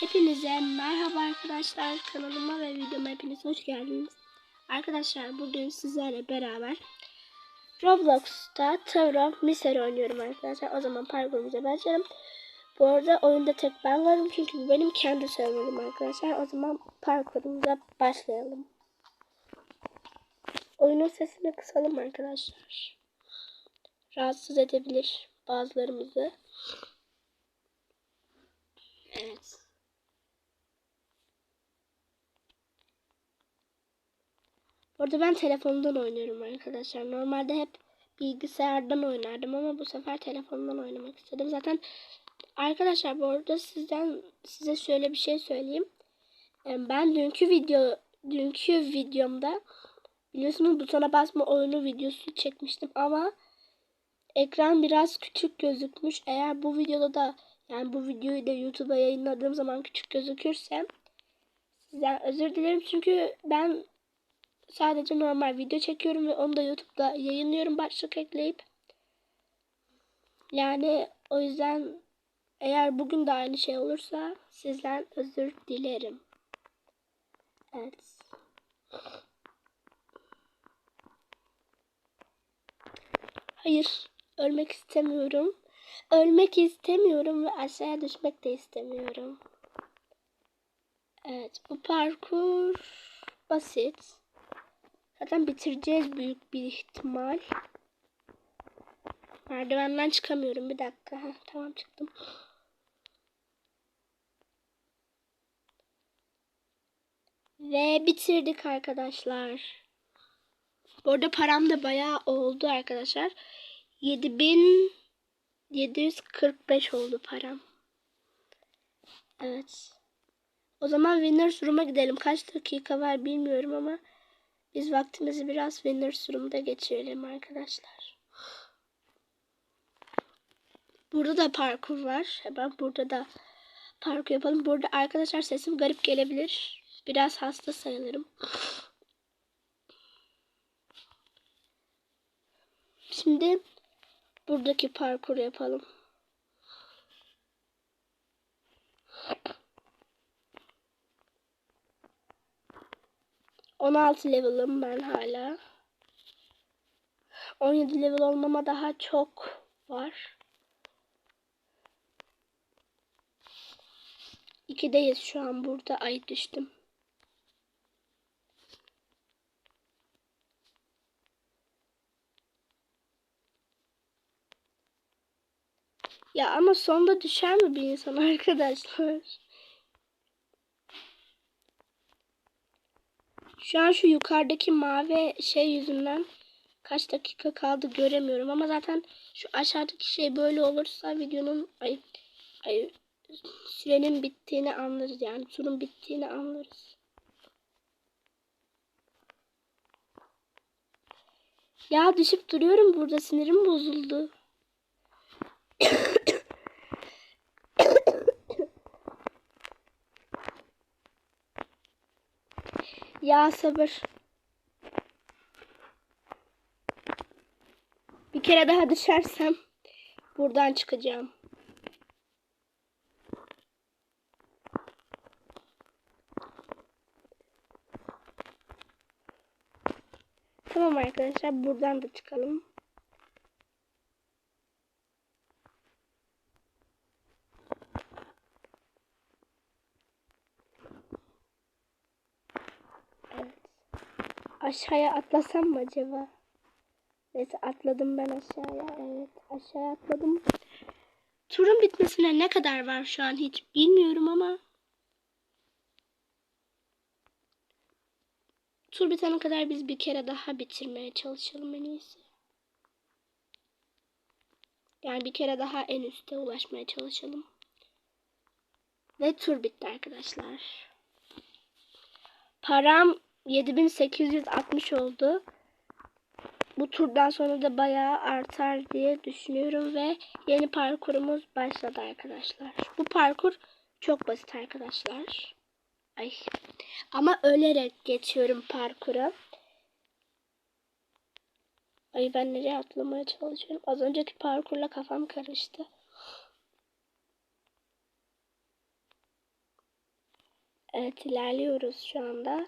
Hepinize merhaba arkadaşlar kanalıma ve videoma hepiniz hoş geldiniz. Arkadaşlar bugün sizlerle beraber Roblox'ta Tower of Mystery oynuyorum arkadaşlar. O zaman parkurumuza başlayalım. Bu arada oyunda tek ben varım çünkü benim kendi serverim arkadaşlar. O zaman parkurumuza başlayalım. Oyunun sesini kısalım arkadaşlar. Rahatsız edebilir bazılarımızı. Evet. Orada ben telefondan oynuyorum arkadaşlar. Normalde hep bilgisayardan oynardım ama bu sefer telefondan oynamak istedim. Zaten arkadaşlar bu arada sizden size şöyle bir şey söyleyeyim. Ben dünkü video dünkü videomda biliyorsunuz butona basma oyunu videosu çekmiştim ama ekran biraz küçük gözükmüş. Eğer bu videoda da yani bu videoyu da YouTube'a yayınladığım zaman küçük gözükürse sizden özür dilerim çünkü ben sadece normal video çekiyorum ve onu da YouTube'da yayınlıyorum başlık ekleyip. Yani o yüzden eğer bugün de aynı şey olursa sizden özür dilerim. Evet. Hayır, ölmek istemiyorum. Ölmek istemiyorum ve aşağıya düşmek de istemiyorum. Evet, bu parkur basit. Zaten bitireceğiz büyük bir ihtimal. Merdivenden çıkamıyorum. Bir dakika. Heh, tamam çıktım. Ve bitirdik arkadaşlar. Bu arada param da bayağı oldu arkadaşlar. 7745 oldu param. Evet. O zaman Winners Room'a gidelim. Kaç dakika var bilmiyorum ama biz vaktimizi biraz Winners Room'da geçirelim arkadaşlar. Burada da parkur var. Hemen burada da parkur yapalım. Burada arkadaşlar sesim garip gelebilir. Biraz hasta sayılırım. Şimdi buradaki parkur yapalım. On altı level'ım ben hala. 17 level olmama daha çok var. 2'deyiz şu an burada. Ay düştüm. Ya ama sonda düşer mi bir insan arkadaşlar? Şu an şu yukarıdaki mavi şey yüzünden kaç dakika kaldı göremiyorum ama zaten şu aşağıdaki şey böyle olursa videonun ay, ay sürenin bittiğini anlarız yani turun bittiğini anlarız. Ya düşüp duruyorum burada sinirim bozuldu. Ya sabır. Bir kere daha düşersem buradan çıkacağım. Tamam arkadaşlar buradan da çıkalım. Evet. Aşağıya atlasam mı acaba? Neyse atladım ben aşağıya. Evet aşağıya atladım. Turun bitmesine ne kadar var şu an hiç bilmiyorum ama tur bitene kadar biz bir kere daha bitirmeye çalışalım en iyisi. Yani bir kere daha en üste ulaşmaya çalışalım. Ve tur bitti arkadaşlar. Param 7860 oldu. Bu turdan sonra da bayağı artar diye düşünüyorum ve yeni parkurumuz başladı arkadaşlar. Bu parkur çok basit arkadaşlar. Ay. Ama ölerek geçiyorum parkuru. Ay ben nereye atlamaya çalışıyorum. Az önceki parkurla kafam karıştı. Evet ilerliyoruz şu anda.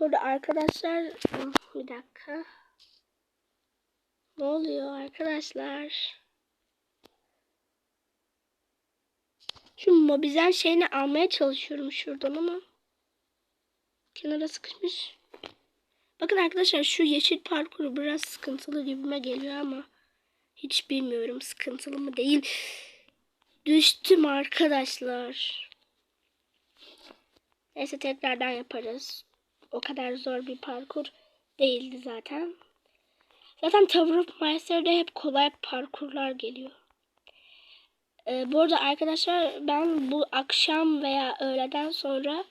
Burada arkadaşlar bir dakika. Ne oluyor arkadaşlar? Şu mobizen şeyini almaya çalışıyorum şuradan ama kenara sıkışmış. Bakın arkadaşlar şu yeşil parkuru biraz sıkıntılı gibime geliyor ama hiç bilmiyorum sıkıntılı mı değil. Düştüm arkadaşlar. Neyse tekrardan yaparız. O kadar zor bir parkur değildi zaten. Zaten Tower of Monster'de hep kolay parkurlar geliyor. Ee, bu arada arkadaşlar ben bu akşam veya öğleden sonra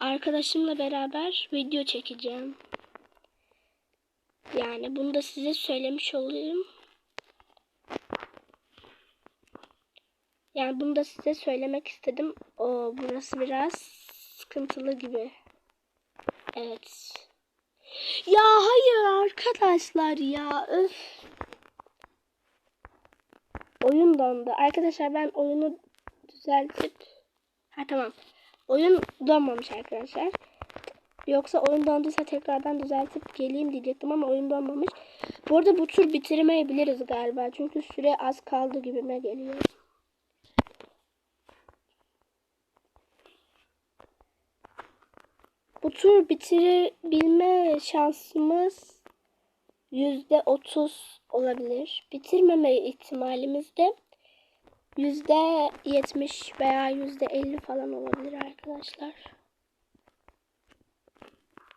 arkadaşımla beraber video çekeceğim. Yani bunu da size söylemiş olayım. Yani bunu da size söylemek istedim. O burası biraz sıkıntılı gibi. Evet. Ya hayır arkadaşlar ya. Öf. Oyun dondu. Arkadaşlar ben oyunu düzeltip ha tamam. Oyun donmamış arkadaşlar. Yoksa oyun donduysa tekrardan düzeltip geleyim diyecektim ama oyun donmamış. Bu arada bu tur bitirmeyebiliriz galiba. Çünkü süre az kaldı gibime geliyor. Bu tur bitirebilme şansımız yüzde otuz olabilir. Bitirmeme ihtimalimiz de yüzde yetmiş veya yüzde elli falan olabilir arkadaşlar.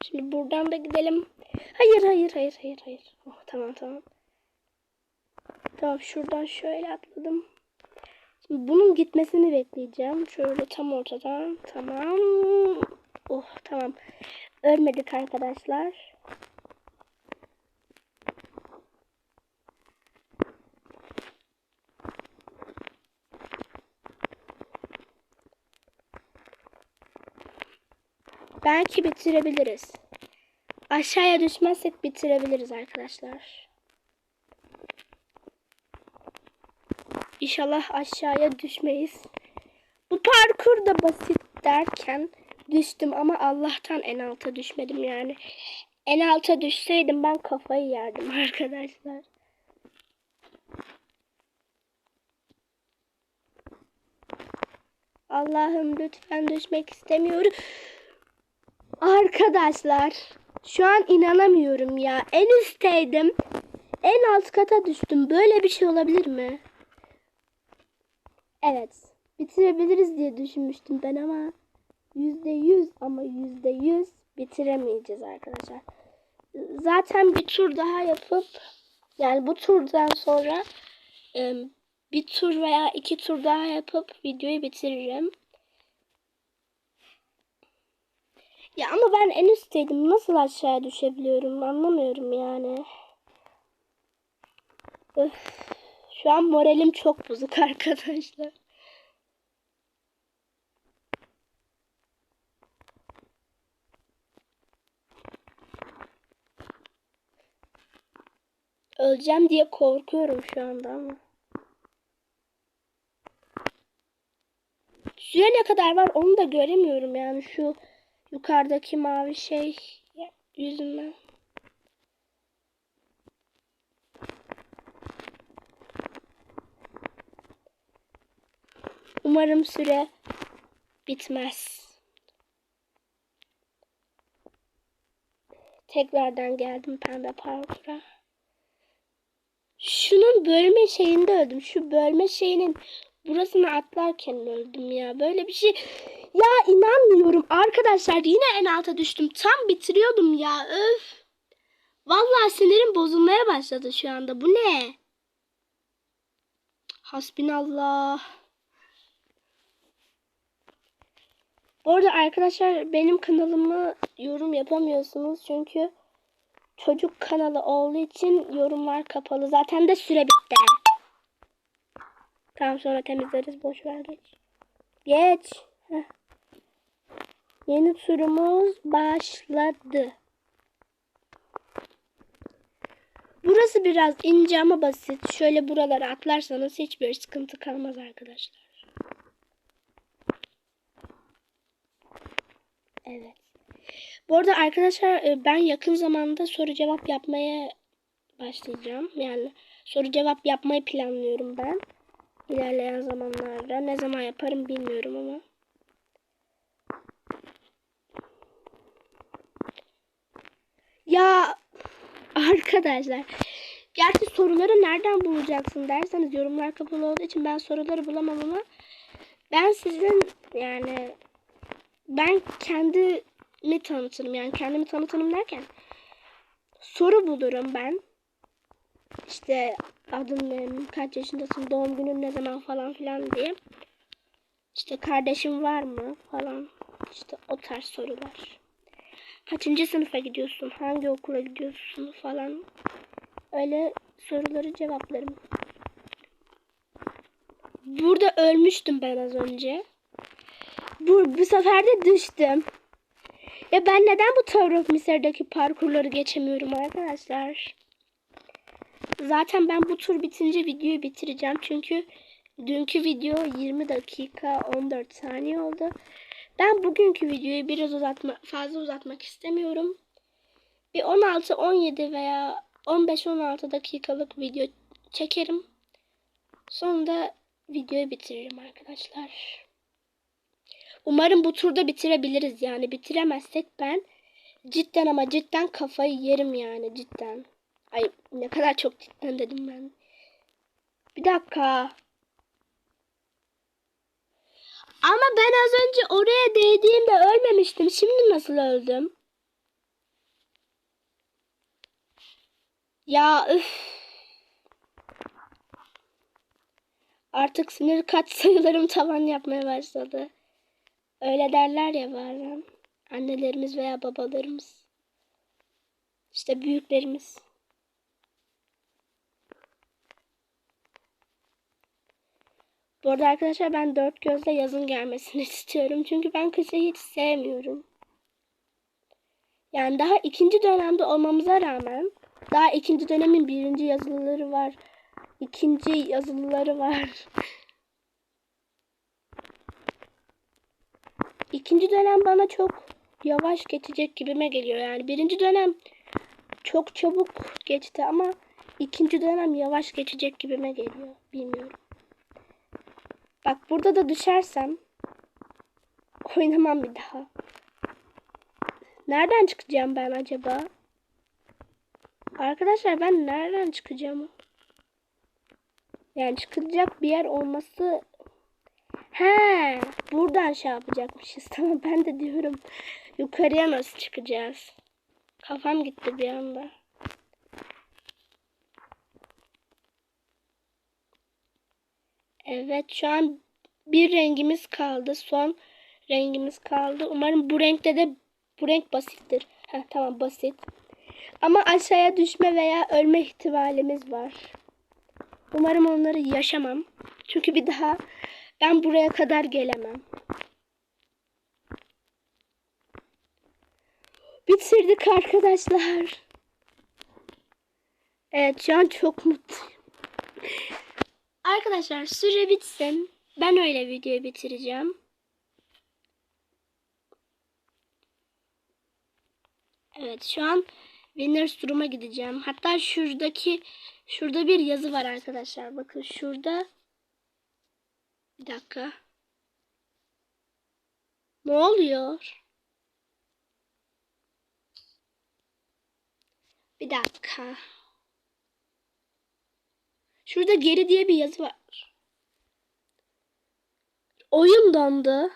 Şimdi buradan da gidelim. Hayır hayır hayır hayır hayır. Oh, tamam tamam. Tamam şuradan şöyle atladım. Şimdi bunun gitmesini bekleyeceğim. Şöyle tam ortadan. Tamam. Oh tamam. Ölmedik arkadaşlar. Belki bitirebiliriz. Aşağıya düşmezsek bitirebiliriz arkadaşlar. İnşallah aşağıya düşmeyiz. Bu parkur da basit derken düştüm ama Allah'tan en alta düşmedim yani. En alta düşseydim ben kafayı yerdim arkadaşlar. Allah'ım lütfen düşmek istemiyorum. Arkadaşlar şu an inanamıyorum ya. En üstteydim. En alt kata düştüm. Böyle bir şey olabilir mi? Evet. Bitirebiliriz diye düşünmüştüm ben ama yüzde yüz ama yüzde yüz bitiremeyeceğiz arkadaşlar. Zaten bir tur daha yapıp yani bu turdan sonra bir tur veya iki tur daha yapıp videoyu bitiririm. Ya ama ben en üstteydim. Nasıl aşağıya düşebiliyorum anlamıyorum yani. Öf. Şu an moralim çok bozuk arkadaşlar. Öleceğim diye korkuyorum şu anda ama. Süre ne kadar var onu da göremiyorum yani şu yukarıdaki mavi şey yüzünden. Umarım süre bitmez. Tekrardan geldim pembe parkura. Bölme şeyinde öldüm. Şu bölme şeyinin burasını atlarken öldüm ya. Böyle bir şey. Ya inanmıyorum. Arkadaşlar yine en alta düştüm. Tam bitiriyordum ya. Öf. Vallahi sinirim bozulmaya başladı şu anda. Bu ne? Hasbinallah. Bu arada arkadaşlar benim kanalımı yorum yapamıyorsunuz. Çünkü çocuk kanalı olduğu için yorumlar kapalı. Zaten de süre bitti. Tamam sonra temizleriz. Boş ver geç. Geç. Heh. Yeni turumuz başladı. Burası biraz ince ama basit. Şöyle buralara atlarsanız hiçbir sıkıntı kalmaz arkadaşlar. Evet. Bu arada arkadaşlar e, ben yakın zamanda soru cevap yapmaya başlayacağım. Yani soru cevap yapmayı planlıyorum ben. İlerleyen zamanlarda. Ne zaman yaparım bilmiyorum ama. Ya arkadaşlar gerçi soruları nereden bulacaksın derseniz yorumlar kapalı olduğu için ben soruları bulamam ama ben sizin yani ben kendimi tanıtırım yani kendimi tanıtırım derken soru bulurum ben işte adın ne, kaç yaşındasın, doğum günün ne zaman falan filan diye. İşte kardeşin var mı falan. İşte o tarz sorular. Kaçıncı sınıfa gidiyorsun, hangi okula gidiyorsun falan. Öyle soruları cevaplarım. Burada ölmüştüm ben az önce. Bu, bu sefer de düştüm. Ya ben neden bu Tower of Miser'daki parkurları geçemiyorum arkadaşlar? Zaten ben bu tur bitince videoyu bitireceğim. Çünkü dünkü video 20 dakika 14 saniye oldu. Ben bugünkü videoyu biraz uzatma, fazla uzatmak istemiyorum. Bir 16, 17 veya 15-16 dakikalık video çekerim. Sonra videoyu bitiririm arkadaşlar. Umarım bu turda bitirebiliriz yani. Bitiremezsek ben cidden ama cidden kafayı yerim yani cidden. Ay ne kadar çok cidden dedim ben. Bir dakika. Ama ben az önce oraya değdiğimde ölmemiştim. Şimdi nasıl öldüm? Ya üf. Artık sinir kat sayılarım tavan yapmaya başladı. Öyle derler ya bazen. Annelerimiz veya babalarımız. İşte büyüklerimiz. Bu arada arkadaşlar ben dört gözle yazın gelmesini istiyorum. Çünkü ben kışı hiç sevmiyorum. Yani daha ikinci dönemde olmamıza rağmen daha ikinci dönemin birinci yazılıları var. ikinci yazılıları var. İkinci dönem bana çok yavaş geçecek gibime geliyor. Yani birinci dönem çok çabuk geçti ama ikinci dönem yavaş geçecek gibime geliyor. Bilmiyorum. Bak burada da düşersem oynamam bir daha. Nereden çıkacağım ben acaba? Arkadaşlar ben nereden çıkacağım? Yani çıkacak bir yer olması He, buradan şey yapacakmışız. Tamam ben de diyorum yukarıya nasıl çıkacağız? Kafam gitti bir anda. Evet şu an bir rengimiz kaldı. Son rengimiz kaldı. Umarım bu renkte de bu renk basittir. Heh, tamam basit. Ama aşağıya düşme veya ölme ihtimalimiz var. Umarım onları yaşamam. Çünkü bir daha ben buraya kadar gelemem. Bitirdik arkadaşlar. Evet şu an çok mutluyum. Arkadaşlar süre bitsin. Ben öyle videoyu bitireceğim. Evet şu an Winners turuma gideceğim. Hatta şuradaki şurada bir yazı var arkadaşlar. Bakın şurada bir dakika. Ne oluyor? Bir dakika. Şurada geri diye bir yazı var. Oyun dondu.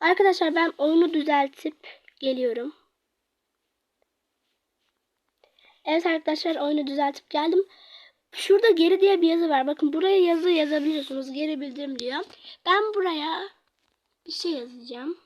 Arkadaşlar ben oyunu düzeltip geliyorum. Evet arkadaşlar oyunu düzeltip geldim. Şurada geri diye bir yazı var. Bakın buraya yazı yazabiliyorsunuz. Geri bildirim diyor. Ben buraya bir şey yazacağım.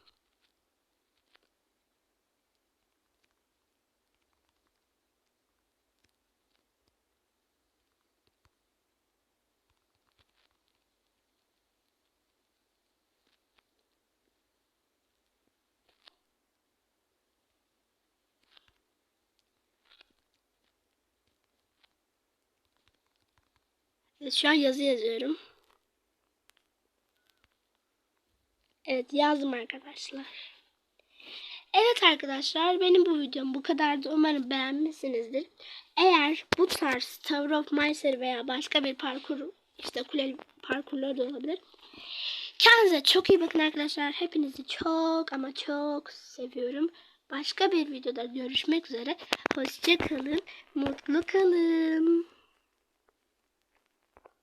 Evet, şu an yazı yazıyorum. Evet yazdım arkadaşlar. Evet arkadaşlar benim bu videom bu kadardı. Umarım beğenmişsinizdir. Eğer bu tarz Tower of Myself veya başka bir parkur işte kuleli parkurları da olabilir. Kendinize çok iyi bakın arkadaşlar. Hepinizi çok ama çok seviyorum. Başka bir videoda görüşmek üzere. Hoşça kalın. Mutlu kalın.